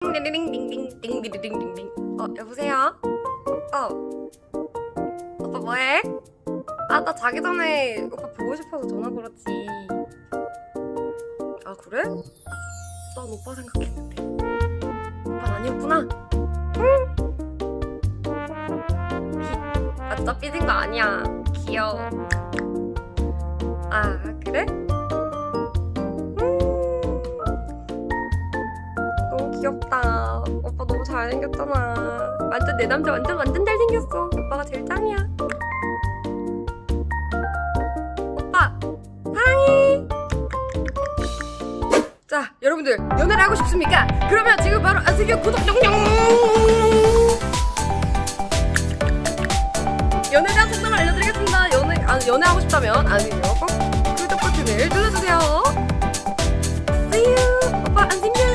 띵디링딩딩띵디링딩딩. 어 여보세요? 어. 오빠 뭐해? 아 나 자기 전에 오빠 보고 싶어서 전화 걸었지. 아 그래? 난 오빠 생각했는데. 오빠 아니었구나. 응. 맞죠? 삐진 거 아니야. 귀여워. 귀엽다. 오빠 너무 잘생겼잖아. 완전 내 남자 완전 완전 잘생겼어. 오빠가 제일 짱이야. 오빠 사랑해. 자 여러분들 연애를 하고 싶습니까? 그러면 지금 바로 아세요 구독 영영. 연애 대한 속담을 알려드리겠습니다. 연애 아 연애하고 싶다면 아니요 꼭 구독 버튼을 눌러주세요. See you 오빠 안녕.